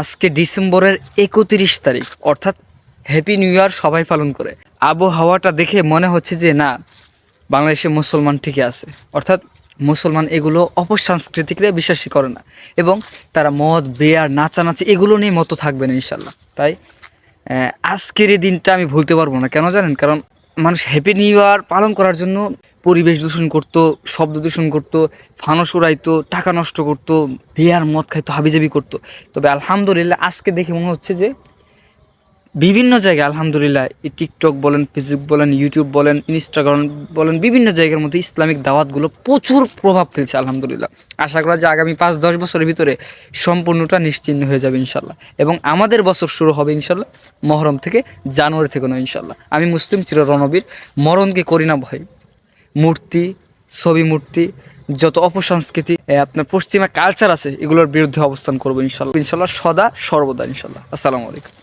আজকে ডিসেম্বরের একত্রিশ তারিখ, অর্থাৎ হ্যাপি নিউ ইয়ার সবাই পালন করে। আবহাওয়াটা দেখে মনে হচ্ছে যে না, বাংলাদেশে মুসলমান ঠিকই আছে। অর্থাৎ মুসলমান এগুলো অপসাংস্কৃতিকরা বিশ্বাসই করে না। এবং তারা মদ, বেয়ার, নাচানাচি এগুলো নিয়ে মতো থাকবে না ইনশাল্লাহ। তাই আজকের এই দিনটা আমি ভুলতে পারব না। কেন জানেন? কারণ মানুষ হ্যাপি নিউ ইয়ার পালন করার জন্য পরিবেশ দূষণ করতো, শব্দ দূষণ করতো, ফানস উড়াইতো, টাকা নষ্ট করতো, বিয়ার মদ খাইতো, হাবিজাবি করতো। তবে আলহামদুলিল্লাহ আজকে দেখে মনে হচ্ছে যে বিভিন্ন জায়গায় আলহামদুলিল্লাহ এই টিকটক বলেন ফেসবুক বলেন ইউটিউব বলেন ইনস্টাগ্রাম বলেন, বিভিন্ন জায়গার মধ্যে ইসলামিক দাওয়াতগুলো প্রচুর প্রভাব ফেলছে আলহামদুলিল্লাহ। আশা করা যে আগামী পাঁচ, দশ বছরের ভিতরে সম্পূর্ণটা নিশ্চিন্ন হয়ে যাবে ইনশাল্লাহ এবং আমাদের বছর শুরু হবে ইনশাল্লাহ মহরম থেকে জানুয়ারি থেকে নয় ইনশাল্লাহ আমি মুসলিম চির রণবীর মরণকে করি না ভয়। মূর্তি, ছবি মূর্তি, যত অপসংস্কৃতি আপনার পশ্চিমা কালচার আছে, এগুলোর বিরুদ্ধে অবস্থান করব ইনশাল্লাহ। ইনশাল্লাহ সদা, সর্বদা ইনশাল্লাহ। আসসালামু আলাইকুম।